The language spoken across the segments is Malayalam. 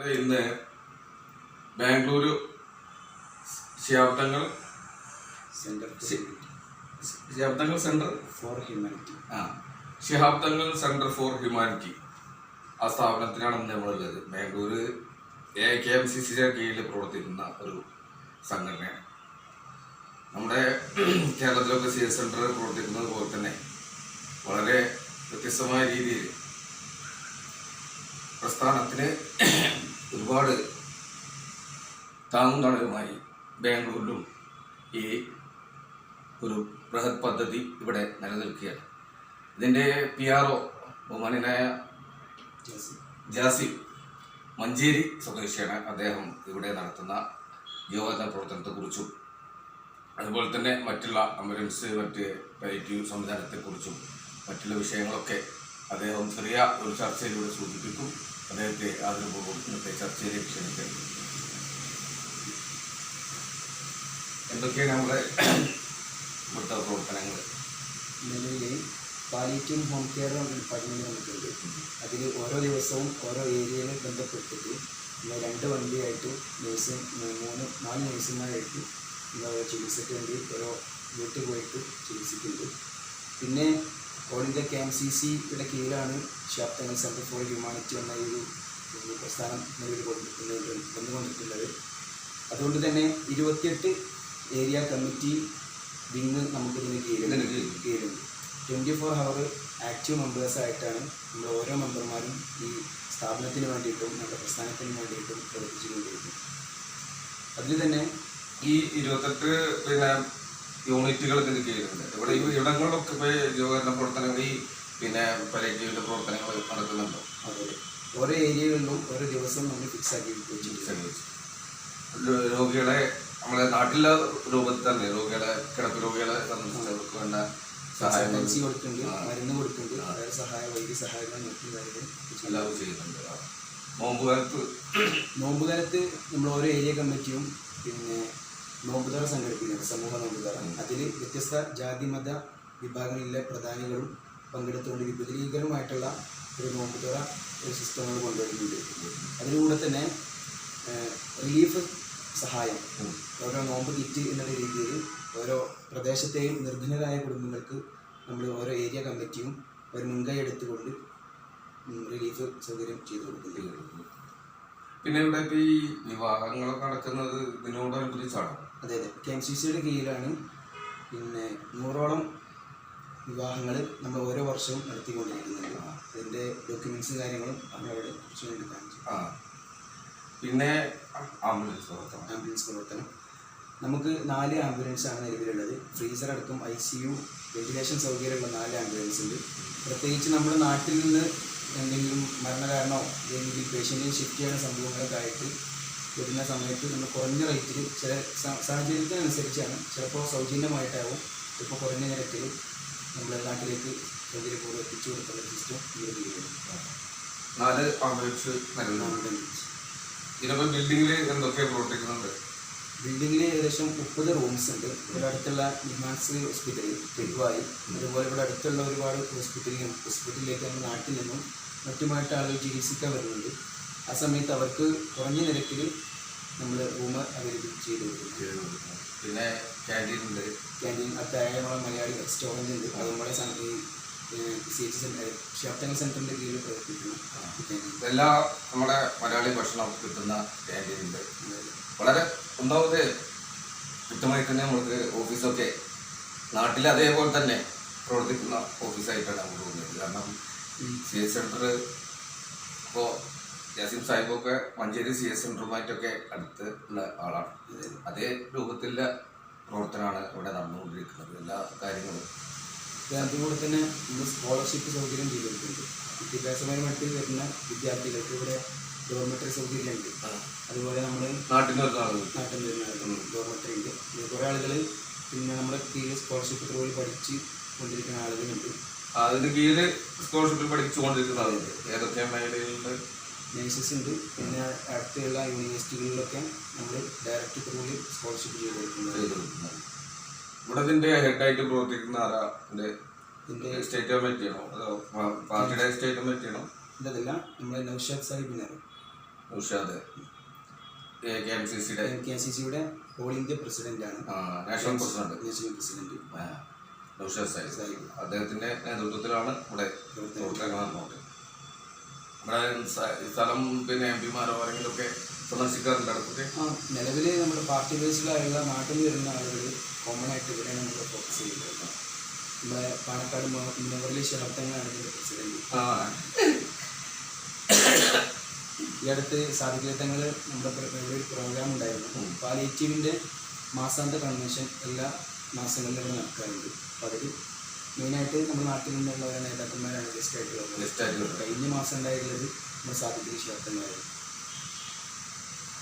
ഇന്ന് ബാംഗ്ലൂരു ശാബ്ദങ്ങൾ സെന്റർ ശി- ശാബ്ദങ്ങൾ സെന്റർ ഫോർ ഹ്യൂമാനിറ്റി ആ. ശിഹാബ്ദങ്ങൾ സെന്റർ ഫോർ ഹ്യൂമാനിറ്റി ആ സ്ഥാപനത്തിനാണ് ഇന്ന് നമ്മളുള്ളത്. Bangalore A K M C സിയുടെ കീഴിൽ പ്രവർത്തിക്കുന്ന ഒരു സംഘടനയാണ്. നമ്മുടെ കേരളത്തിലൊക്കെ സി എസ് സെന്റർ പ്രവർത്തിക്കുന്നത് പോലെ തന്നെ വളരെ വ്യത്യസ്തമായ രീതിയിൽ പ്രസ്ഥാനത്തിന് ഒരുപാട് താങ്ങും തണലുമായി ബാംഗ്ലൂരിലും ഈ ഒരു ബൃഹത് പദ്ധതി ഇവിടെ നിലനിൽക്കുകയാണ്. ഇതിന്റെ പി ആർ ഒ ബഹുമാനായ ജാസിം. മഞ്ചേരി സ്വദേശിയാണ് അദ്ദേഹം ഇവിടെ നടത്തുന്ന യോഗ പ്രവർത്തനത്തെക്കുറിച്ചും അതുപോലെ തന്നെ മറ്റുള്ള ആംബുലൻസ് മറ്റ് പരിറ്റീവ് സംവിധാനത്തെക്കുറിച്ചും മറ്റുള്ള വിഷയങ്ങളൊക്കെ അദ്ദേഹം ചെറിയ ഒരു ചർച്ചയിലൂടെ സൂചിപ്പിക്കും. അദ്ദേഹത്തെ ആദരപൂർവം ഇന്നത്തെ ചർച്ചയിലേക്ക് ക്ഷണിക്കുന്നു. എന്തൊക്കെയാണ് നമ്മുടെ ഇവിടുത്തെ പ്രവർത്തനങ്ങൾ? നിലവിൽ പാലിറ്റീവ് ഹോം കെയർ ഡിപ്പാർട്ട്മെന്റ് നമുക്കുണ്ട് അതിൽ ഓരോ ദിവസവും ഓരോ ഏരിയയിലും ബന്ധപ്പെട്ടിട്ട് രണ്ട് വണ്ടിയായിട്ട് നേഴ്സും മൂന്ന് നാല് നേഴ്സുമാരായിട്ട് ചികിത്സയ്ക്ക് വേണ്ടി ഓരോ വീട്ടിൽ പോയിട്ട് ചികിത്സിക്കുന്നുണ്ട്. പിന്നെ all India K M C സിയുടെ കീഴിലാണ് ഷാപ്തങ്ങൾ സെന്റർ ഫോർ ഹ്യൂമാനിറ്റി എന്ന ഈ ഒരു പ്രസ്ഥാനം നിലവിൽ കൊണ്ടിട്ടുള്ളത് വന്നുകൊണ്ടിട്ടുള്ളത്. അതുകൊണ്ട് തന്നെ ഇരുപത്തിയെട്ട് ഏരിയ കമ്മിറ്റി വിങ് നമുക്കിതിന് കീഴിൽ. കീഴിലുണ്ട്. ട്വന്റി ഫോർ ഹവർ ആക്റ്റീവ് മെമ്പേഴ്സായിട്ടാണ് നമ്മൾ ഓരോ മെമ്പർമാരും ഈ സ്ഥാപനത്തിന് വേണ്ടിയിട്ടും നമ്മുടെ പ്രസ്ഥാനത്തിന് വേണ്ടിയിട്ടും പ്രവർത്തിച്ചുകൊണ്ടിരിക്കുന്നത്. അതിൽ തന്നെ ഈ ഇരുപത്തെട്ട് പിന്നെ യൂണിറ്റുകൾ ഇത് ചെയ്യുന്നുണ്ട്. ഇവിടെ ഈ ഇവിടങ്ങളിലൊക്കെ ഇപ്പോൾ യോഗകരണ പ്രവർത്തനങ്ങൾ ഈ പിന്നെ പലേറ്റീവിന്റെ പ്രവർത്തനങ്ങൾ നടക്കുന്നുണ്ടോ. ഓരോ ഏരിയകളിലും ഓരോ ദിവസം നമ്മൾ ഫിക്സ് ആക്കി രോഗികളെ നമ്മളെ നാട്ടിലെ രൂപത്തിൽ തന്നെ രോഗികളെ കിടപ്പ് രോഗികളെ സംബന്ധിച്ചവർക്ക് വേണ്ട സഹായം കൊടുക്കുന്നുണ്ട് മരുന്ന് കൊടുക്കുന്നുണ്ട് അതായത് സഹായ വൈദ്യ സഹായങ്ങൾ മറ്റും എല്ലാവരും ചെയ്യുന്നുണ്ട്. നോമ്പുകാലത്ത് നോമ്പുകാലത്ത് നോമ്പ് നമ്മൾ ഓരോ ഏരിയ കമ്മിറ്റിയും പിന്നെ നോമ്പുതറ സംഘടിപ്പിക്കുന്നത് സമൂഹ നോമ്പുതറ അതിൽ വ്യത്യസ്ത ജാതി മത വിഭാഗങ്ങളിലെ പ്രധാനികളും പങ്കെടുത്തുകൊണ്ട് വിപുലീകരമായിട്ടുള്ള ഒരു നോമ്പുതറ ഒരു സിസ്റ്റങ്ങൾ കൊണ്ടുവരുന്നുണ്ട് അതിലൂടെ തന്നെ റിലീഫ് സഹായം. ഓരോ നോമ്പ് കിറ്റ് എന്നുള്ള രീതിയിൽ ഓരോ പ്രദേശത്തെയും നിർധനരായ കുടുംബങ്ങൾക്ക് നമ്മൾ ഓരോ ഏരിയ കമ്മിറ്റിയും ഒരു മുൻകൈ എടുത്തുകൊണ്ട് റിലീഫ് സൗകര്യം ചെയ്തു കൊടുക്കുന്നുണ്ട് പിന്നെ ഇവിടെ ഈ വിവാഹങ്ങളൊക്കെ നടക്കുന്നത് ഇതിനോടനുബന്ധിച്ചാണോ അതെ അതെ. കെ എം സി സിയുടെ കീഴിലാണ് പിന്നെ നൂറോളം വിവാഹങ്ങൾ നമ്മൾ ഓരോ വർഷവും നടത്തിക്കൊണ്ടിരിക്കുന്നുണ്ട് അതിന്റെ ഡോക്യുമെൻസ് കാര്യങ്ങളും നമ്മളവിടെ കുറച്ച് വേണ്ടി കാണിച്ചു. ആ. പിന്നെ ആംബുലൻസ് പ്രവർത്തനം. ആംബുലൻസ് പ്രവർത്തനം. നമുക്ക് നാല് ആംബുലൻസ് ആണ് നിലവിലുള്ളത്. ഫ്രീസർ അടക്കം ഐ സി യു വെന്റിലേഷൻ സൗകര്യമുള്ള നാല് ആംബുലൻസ് ഉണ്ട്. പ്രത്യേകിച്ച് നമ്മുടെ നാട്ടിൽ നിന്ന് എന്തെങ്കിലും മരണകാരണമോ അല്ലെങ്കിൽ പേഷ്യന്റിനെ ഷിഫ്റ്റ് ചെയ്യുന്ന സംഭവങ്ങളൊക്കെ ആയിട്ട് വരുന്ന സമയത്ത് നമ്മൾ കുറഞ്ഞ റേറ്റിൽ ചില സാഹചര്യത്തിനനുസരിച്ചാണ് ചിലപ്പോൾ സൗജന്യമായിട്ടാവും ഇപ്പോൾ കുറഞ്ഞ നിരക്കിൽ നമ്മൾ നാട്ടിലേക്ക് സൗകര്യപൂർവം എത്തിച്ചു കൊടുക്കുന്ന സിസ്റ്റം നമ്മുടെ കീഴിലുണ്ട് നാല് ആംബുലൻസ് നൽകുന്നുണ്ട് ബിൽഡിങ്ങിൽ എന്തൊക്കെ പ്രവർത്തിക്കുന്നുണ്ട് ബിൽഡിങ്ങിൽ ഏകദേശം മുപ്പത് റൂംസ് ഉണ്ട്. ഇവിടെ അടുത്തുള്ള നിമാൻസ് ഹോസ്പിറ്റൽ തെരുവായി അതുപോലെ ഇവിടെ അടുത്തുള്ള ഒരുപാട് ഹോസ്പിറ്റലിലും ഹോസ്പിറ്റലിലേക്ക് നമ്മുടെ നാട്ടിൽ നിന്നും മറ്റുമായിട്ട് ആളുകൾ ചികിത്സിക്കാൻ വരുന്നുണ്ട്. ആ സമയത്ത് അവർക്ക് കുറഞ്ഞ നിരക്കിൽ നമ്മൾ റൂം അവൈലബിൾ ചെയ്ത് കൊടുക്കും. പിന്നെ ക്യാന്റീൻ ഉണ്ട്. ക്യാന്റീൻ അത്തായ നമ്മളെ മലയാളി റെസ്റ്റോറന്റ് ഉണ്ട്. അതുപോലെ സം- എച്ച് സെന്ററിന്റെ കീഴിൽ പ്രവർത്തിക്കുന്നു. എല്ലാ നമ്മുടെ മലയാളി ഭക്ഷണം കിട്ടുന്ന ക്യാന്റീൻ ഉണ്ട്. വളരെ ഒന്നാമത് കൃത്യമായി തന്നെ നമുക്ക് ഓഫീസൊക്കെ നാട്ടിൽ അതേപോലെ തന്നെ പ്രവർത്തിക്കുന്ന ഓഫീസായിട്ടാണ് നമുക്ക് തോന്നുന്നത് കാരണം സി എസ് സെന്റർ ഇപ്പോൾ യാസിം സാഹിബൊക്കെ മഞ്ചേരി സി എസ് സെന്ററുമായിട്ടൊക്കെ അടുത്ത് ഉള്ള ആളാണ്. അതേ രൂപത്തിലുള്ള പ്രവർത്തനമാണ് ഇവിടെ നടന്നുകൊണ്ടിരിക്കുന്നത് എല്ലാ കാര്യങ്ങളും. അതുപോലെ തന്നെ നമ്മൾ സ്കോളർഷിപ്പ് സൗകര്യം ചെയ്തിട്ടുണ്ട്. വിദ്യാഭ്യാസപരമായിട്ട് വരുന്ന വിദ്യാർത്ഥികൾക്ക് ഇവിടെ ഡോർമെറ്ററി സൗകര്യമുണ്ട് അതുപോലെ നമ്മൾ നാട്ടിൽ നാട്ടിൽ ഡോർമെറ്ററി ഉണ്ട്. കുറേ ആളുകൾ പിന്നെ നമ്മുടെ കീഴിൽ സ്കോളർഷിപ്പ് ത്രൂവിൽ പഠിച്ച് കൊണ്ടിരിക്കുന്ന ആളുകളുണ്ട്. അതിന് കീഴിൽ സ്കോളർഷിപ്പിൽ പഠിച്ചുകൊണ്ടിരിക്കുന്ന ആളുകൾ ഏതൊക്കെ മേഖലയിലുണ്ട്? നേഴ്സസ് ഉണ്ട്. പിന്നെ അടുത്തുള്ള യൂണിവേഴ്സിറ്റികളിലൊക്കെ നമ്മൾ ഡയറക്റ്റ് ത്രൂവിൽ സ്കോളർഷിപ്പ് ചെയ്ത് കൊടുക്കുന്നത് ചെയ്തിരിക്കുന്നത് ഇവിടെ ഇതിന്റെ ഹെഡായിട്ട് പ്രവർത്തിക്കുന്ന ആരാ? ഇതിന്റെ സ്റ്റേറ്റ് കമ്മിറ്റി ആണോ? അതോ പാർട്ടിയുടെ സ്റ്റേറ്റ് കമ്മിറ്റി ആണോ? ഇതല്ല നമ്മുടെ നൗഷാദ് സാഹിബിനെ നൗഷാദ്. കെ എം സി സിയുടെ? കെ സി സിയുടെ ഓൾ ഇന്ത്യ പ്രസിഡന്റാണ് national president national president Naushad Sahib. അദ്ദേഹത്തിന്റെ നേതൃത്വത്തിലാണ് ഇവിടെ പ്രവർത്തനങ്ങൾ നടന്നത് ഇവിടെ ഈ സ്ഥലം പിന്നെ എം പിമാരോ ആരെങ്കിലുമൊക്കെ സന്ദർശിക്കാറുണ്ട് അടുത്തൊക്കെ നിലവിൽ നമ്മുടെ പാർട്ടി ബേസിലായുള്ള നാട്ടിൽ വരുന്ന ആളുകൾ കോമൺ ആയിട്ട് ഇവിടെയാണ് നമ്മൾ ഫോക്കസ് ചെയ്യുന്നത് നമ്മുടെ പാലക്കാട് മുനവറിലെ ശിവത്തങ്ങളാണ് ഇതിന്റെ പ്രസിഡന്റ് ഈ അടുത്ത് സാധികത്തങ്ങൾ നമ്മുടെ ഇവിടെ ഒരു പ്രോഗ്രാം ഉണ്ടായിരുന്നു. പാലിയേറ്റീവിന്റെ മാസാന്ത കൺവെൻഷൻ എല്ലാ മാസങ്ങളിലും നടക്കാറുണ്ട്. അപ്പോൾ അതിൽ മെയിനായിട്ട് നമ്മുടെ നാട്ടിൽ നിന്നുള്ള ഓരോ നേതാക്കന്മാരാണ് ലിസ്റ്റ് ആയിട്ടുള്ളത് ലിസ്റ്റ് ആയിട്ടുള്ളത്. കഴിഞ്ഞ മാസം ഉണ്ടായിട്ടുള്ളത് നമ്മുടെ സാധിക്കുന്ന ശിവത്തങ്ങളായിരുന്നു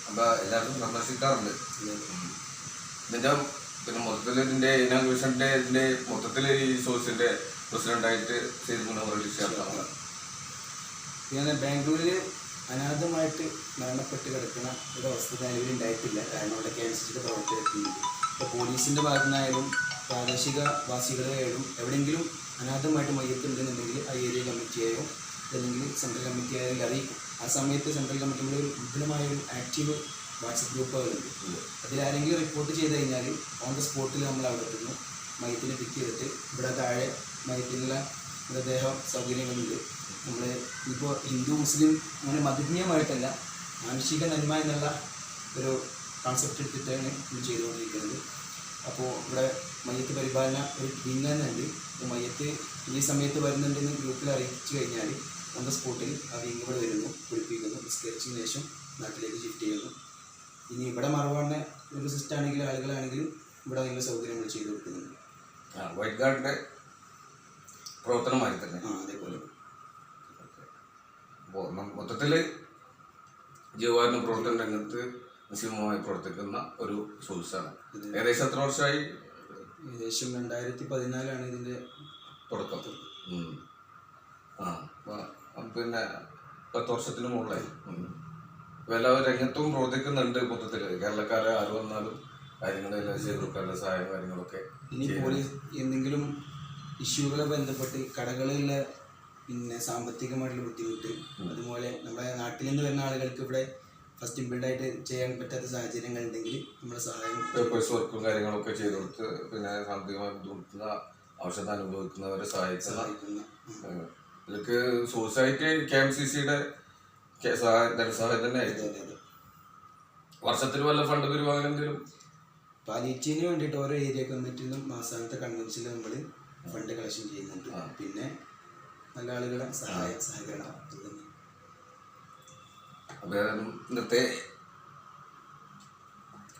അപ്പോൾ എല്ലാവരും സന്ദർശിക്കാറുണ്ട് ഇതിന്റെ പിന്നെ മൊത്തത്തിൽ ഇതിന്റെ ഇനാം കമ്മീഷന്റെ ഇതിന്റെ മൊത്തത്തിൽ ഈ സോഴ്സിന്റെ പ്രസിഡന്റായിട്ട് ഒരു ലിസ്റ്റ് പിന്നെ ബാംഗ്ലൂരിൽ അനാഥമായിട്ട് മരണപ്പെട്ട് കിടക്കുന്ന ഒരു അവസ്ഥ നിലവിൽ ഉണ്ടായിട്ടില്ല. കാരണം അവിടെ സിയുടെ പ്രവർത്തനത്തിനുണ്ട് ഇപ്പോൾ പോലീസിന്റെ ഭാഗത്തു നിന്നായാലും പ്രാദേശിക വാസികളെയും എവിടെയെങ്കിലും അനാഥമായിട്ട് മയ്യത്തുണ്ടെന്നുണ്ടെങ്കിൽ ആ ഏരിയ കമ്മിറ്റിയായോ അല്ലെങ്കിൽ സെൻട്രൽ കമ്മിറ്റിയായോ അറിയിക്കും ആ സമയത്ത് സെൻട്രൽ കമ്മിറ്റിയുടെ ഒരു വിപുലമായ ഒരു ആക്റ്റീവ് വാട്സപ്പ് ഗ്രൂപ്പുകളുണ്ട് അതിലാരെങ്കിലും റിപ്പോർട്ട് ചെയ്ത് കഴിഞ്ഞാൽ ഓൺ ദ സ്പോട്ടിൽ നമ്മൾ അവിടെ എത്തുന്നു. മയത്തിനെ പിക്ക് ചെയ്തിട്ട് ഇവിടെ താഴെ മയത്തിനുള്ള മൃതദേഹ സൗകര്യങ്ങളുണ്ട്. നമ്മൾ ഇപ്പോൾ ഹിന്ദു മുസ്ലിം അങ്ങനെ മതജ്ഞീയമായിട്ടല്ല മാനുഷിക നന്മ എന്നുള്ള ഒരു കോൺസെപ്റ്റ് എടുത്തിട്ടാണ് ഇത് ചെയ്തുകൊണ്ടിരിക്കുന്നത്. അപ്പോൾ ഇവിടെ മയ്യത്ത് പരിപാലന ഒരു ടീം തന്നെയുണ്ട് അപ്പോൾ മയ്യത്ത് ഈ സമയത്ത് വരുന്നുണ്ടെന്ന് ഗ്രൂപ്പിൽ അറിയിച്ചു കഴിഞ്ഞാൽ ഓൺ ദ സ്പോട്ടിൽ അവർ ഇങ്ങോട്ട് വരുന്നു. കുളിപ്പിക്കുന്നു നിസ്കരിച്ചതിന് ശേഷം നാട്ടിലേക്ക് ഷിഫ്റ്റ് ചെയ്യുന്നു. ഇനി ഇവിടെ മറവാണ് ഒരു സിസ്റ്റം ആണെങ്കിലും ആളുകളാണെങ്കിലും ഇവിടെ അതിനുള്ള സൗകര്യങ്ങൾ ചെയ്തു കൊടുക്കുന്നുണ്ട്. വൈറ്റ് ഗാർഡിന്റെ പ്രവർത്തനമായി തന്നെ. ആ അതേപോലെ. മൊത്തത്തിൽ ജീവകാരുണ്യ പ്രവർത്തന രംഗത്ത് മുസ്ലിമുമായി പ്രവർത്തിക്കുന്ന ഒരു സോഴ്സാണ് ഏകദേശം എത്ര വർഷമായി ഏകദേശം രണ്ടായിരത്തി പതിനാലാണ് ഇതിന്റെ തുടക്കം. ആ പിന്നെ പത്ത് വർഷത്തിന് മുകളിലായി. വില രംഗത്തും പ്രവർത്തിക്കുന്നുണ്ട് മൊത്തത്തിൽ. കേരളക്കാരെ ആര് വന്നാലും കാര്യങ്ങളെല്ലാം ചെയ്ത് കൊടുക്കാനുള്ള സഹായം കാര്യങ്ങളൊക്കെ ഇനി പോലീസ് എന്തെങ്കിലും ഇഷ്യൂകളെ ബന്ധപ്പെട്ട് കടകളിലെ പിന്നെ സാമ്പത്തികമായിട്ടുള്ള ബുദ്ധിമുട്ട് അതുപോലെ നമ്മുടെ നാട്ടിൽ നിന്ന് വരുന്ന ആളുകൾക്ക് ഇവിടെ ഫസ്റ്റ് ഇമ്പിൾഡായിട്ട് ചെയ്യാൻ പറ്റാത്ത സാഹചര്യങ്ങൾ ഉണ്ടെങ്കിൽ നമ്മളെ സഹായം പേപ്പേഴ്സ് വർക്കും കാര്യങ്ങളൊക്കെ ചെയ്ത് കൊടുത്ത് പിന്നെ സാമ്പത്തികമായി ബുദ്ധിമുട്ടുന്ന ഔഷധം അനുഭവിക്കുന്നവരെ സഹായിക്കുന്ന ഇതൊക്കെ ഇതിലേക്ക് സോഴ്സായിട്ട് കെ എം സി സിയുടെ ധനസഹായം തന്നെ വർഷത്തിൽ വല്ല ഫണ്ട് വരുമോ അങ്ങനെ എന്തെങ്കിലും പാലിയേറ്റീവിന് വേണ്ടിയിട്ട് ഓരോ ഏരിയ കമ്മിറ്റിയിൽ നിന്നും മാസാനത്തെ കൺവെൻഷനിൽ നമ്മൾ ഫണ്ട് കളക്ഷൻ ചെയ്യുന്നുണ്ട്. പിന്നെ നല്ല ആളുകളെ സഹായ സഹകരണം. അപ്പോൾ ഇന്നത്തെ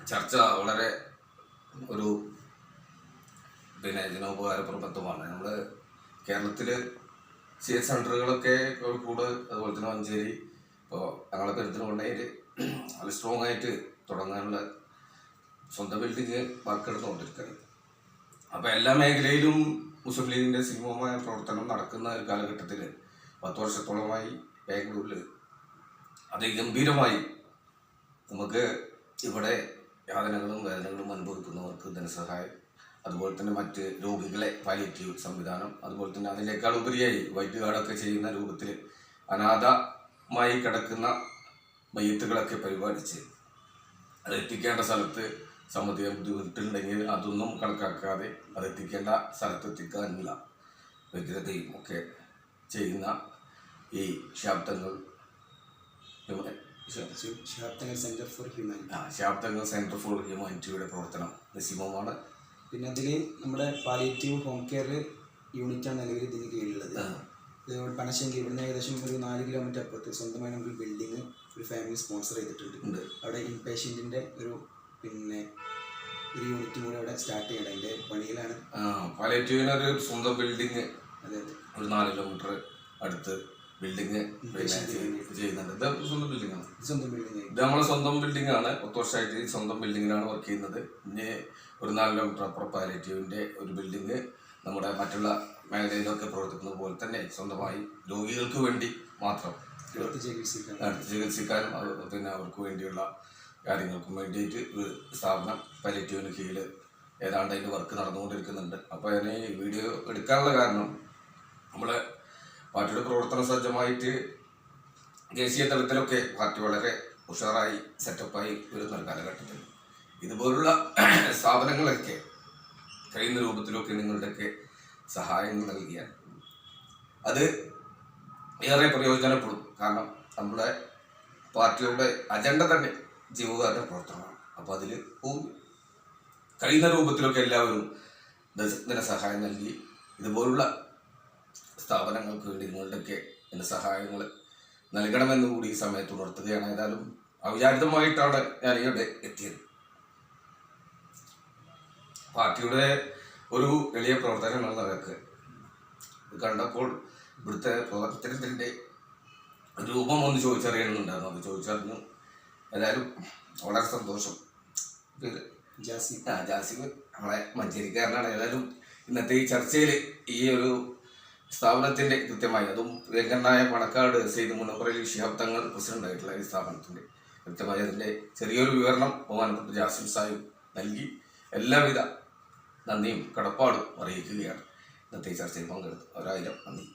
ചർച്ച വളരെ ഒരു പിന്നെ ജനോപകാരപ്രദമാണ് നമ്മൾ കേരളത്തിൽ സി എസ് സെന്ററുകളൊക്കെ കോഴിക്കോട് അതുപോലെ തന്നെ മഞ്ചേരി ഇപ്പോൾ ഞങ്ങളെ പെരുത്തിനുകൊണ്ടതിൽ നല്ല സ്ട്രോങ് ആയിട്ട് തുടങ്ങാനുള്ള സ്വന്തം ബിൽഡിങ് വർക്കെടുത്തുകൊണ്ടിരിക്കുന്നത് അപ്പോൾ എല്ലാ മേഖലയിലും മുസ്ലിം ലീഗിന്റെ സിംഹമായ പ്രവർത്തനം നടക്കുന്ന ഒരു കാലഘട്ടത്തിൽ പത്ത് വർഷത്തോളമായി ബാംഗ്ലൂരിൽ അതിഗംഭീരമായി നമുക്ക് ഇവിടെ യാതനകളും വേദനകളും അനുഭവിക്കുന്നവർക്ക് ധനസഹായം അതുപോലെ തന്നെ മറ്റ് രോഗികളെ പാലിയേറ്റീവ് സംവിധാനം അതുപോലെ തന്നെ അതിനേക്കാൾ ഉപരിയായി വൈറ്റ് കാർഡൊക്കെ ചെയ്യുന്ന രൂപത്തിൽ അനാഥമായി കിടക്കുന്ന മയ്യത്തുകളൊക്കെ പരിപാലിച്ച് അത് എത്തിക്കേണ്ട സ്ഥലത്ത് സാമ്പത്തിക ബുദ്ധിമുട്ടുണ്ടെങ്കിൽ അതൊന്നും കണക്കാക്കാതെ അത് എത്തിക്കേണ്ട സ്ഥലത്ത് എത്തിക്കാനുള്ള വ്യഗ്രതയും ഒക്കെ ചെയ്യുന്ന ഈ ശാബ്ദങ്ങൾ ശി- സെന്റർ ഫോർ ഹ്യൂമാനിറ്റി ആ, ശാബ്ദങ്ങൾ സെന്റർ ഫോർ ഹ്യൂമാനിറ്റിയുടെ പ്രവർത്തനം. നിസിമമാണ് പിന്നെ അതിൽ നമ്മുടെ പാലിയേറ്റീവ് ഹോം കെയർ യൂണിറ്റാണ് നിലവിൽ ഇതിന് കീഴിലുള്ളത്. ഇത് പണശ്ശേരി ഇവിടുന്ന് ഏകദേശം ഒരു നാല് കിലോമീറ്റർ അപ്പുറത്ത് സ്വന്തമായി നമുക്ക് ബിൽഡിങ് ഒരു ഫാമിലി സ്പോൺസർ ചെയ്തിട്ടുണ്ട്. അവിടെ ഇൻ പേഷ്യന്റിന്റെ ഒരു പിന്നെ ഒരു യൂണിറ്റും കൂടി അവിടെ സ്റ്റാർട്ട് ചെയ്യണം. അതിന്റെ പണിയിലാണ്. പാലിയേറ്റീവിനൊരു സ്വന്തം ബിൽഡിങ് അതെ ഒരു നാല് കിലോമീറ്റർ അടുത്ത് ചെയ്- ചെയ്യുന്നുണ്ട്. ഇത് സ്വന്തം ബിൽഡിംഗ് ആണ്. സ്വന്തം ബിൽഡിങ് ഇത് നമ്മളെ സ്വന്തം ബിൽഡിംഗ് ആണ്. പത്ത് വർഷമായിട്ട് ഈ സ്വന്തം ബിൽഡിങ്ങിലാണ് വർക്ക് ചെയ്യുന്നത്. പിന്നെ ഒരു നാല് കിലോമീറ്റർ അപ്പുറം പാലേറ്റീവിന്റെ ഒരു ബിൽഡിംഗ് നമ്മുടെ മറ്റുള്ള മേഖലയിലൊക്കെ പ്രവർത്തിക്കുന്നത് പോലെ തന്നെ സ്വന്തമായി രോഗികൾക്ക് വേണ്ടി മാത്രം അടുത്ത് ചികിത്സിക്കാനും. അതുപോലെ പിന്നെ അവർക്ക് വേണ്ടിയുള്ള കാര്യങ്ങൾക്കും വേണ്ടിയിട്ട് ഒരു സ്ഥാപനം പലിറ്റീവിന് കീഴിൽ ഏതാണ്ട് അതിന്റെ വർക്ക് നടന്നുകൊണ്ടിരിക്കുന്നുണ്ട്. അപ്പോൾ അതിന് വീഡിയോ എടുക്കാനുള്ള കാരണം നമ്മളെ പാർട്ടിയുടെ പ്രവർത്തന സജ്ജമായിട്ട് ദേശീയ തലത്തിലൊക്കെ പാർട്ടി വളരെ ഉഷാറായി സെറ്റപ്പായി വരുന്ന കാലഘട്ടത്തിൽ ഇതുപോലുള്ള സ്ഥാപനങ്ങളൊക്കെ കഴിയുന്ന രൂപത്തിലൊക്കെ നിങ്ങളുടെയൊക്കെ സഹായങ്ങൾ നൽകിയാൽ അത് ഏറെ പ്രയോജനപ്പെടും. കാരണം നമ്മുടെ പാർട്ടിയുടെ അജണ്ട തന്നെ ജീവകാരുടെ പ്രവർത്തനമാണ്. അപ്പോൾ അതിൽ കഴിയുന്ന രൂപത്തിലൊക്കെ എല്ലാവരും ദ- സഹായം നൽകി ഇതുപോലുള്ള സ്ഥാപനങ്ങൾക്ക് വേണ്ടി നിങ്ങളുടെയൊക്കെ ധനസഹായങ്ങൾ നൽകണമെന്ന് കൂടി ഈ സമയത്ത് ഉണർത്തുകയാണ്. ഏതായാലും അവിചാരിതമായിട്ടാണ് ഞാൻ ഇവിടെ എത്തിയത്. പാർട്ടിയുടെ ഒരു എളിയ പ്രവർത്തനങ്ങൾ നടക്കുക. കണ്ടപ്പോൾ ഇവിടുത്തെ പ്രവർത്തനത്തിന്റെ രൂപം ഒന്ന് ചോദിച്ചറിയണമെന്നുണ്ടായിരുന്നു. അത് ചോദിച്ചറിഞ്ഞു. ഏതായാലും വളരെ സന്തോഷം. പേര് ജാസി. ആ ജാസിബ് നമ്മളെ മഞ്ചേരിക്കാരനാണ്. ഏതായാലും ഇന്നത്തെ ഈ ചർച്ചയിൽ ഈ ഒരു സ്ഥാപനത്തിന്റെ കൃത്യമായി. അതും വെങ്കണ്ണായ പണക്കാട് സെയ്ത് മുനമ്പറലി ഷിഹാബ് തങ്ങൾ പ്രസിഡന്റ് ആയിട്ടുള്ള ഈ സ്ഥാപനത്തിന്റെ കൃത്യമായി അതിന്റെ ചെറിയൊരു വിവരണം ബഹുമാനപ്പെട്ട ജാസിം സാഹിബ് നൽകി. എല്ലാവിധ നന്ദിയും കടപ്പാടും അറിയിക്കുകയാണ്. ഇന്നത്തെ ചർച്ചയിൽ പങ്കെടുത്ത് ഒരായിരം നന്ദി.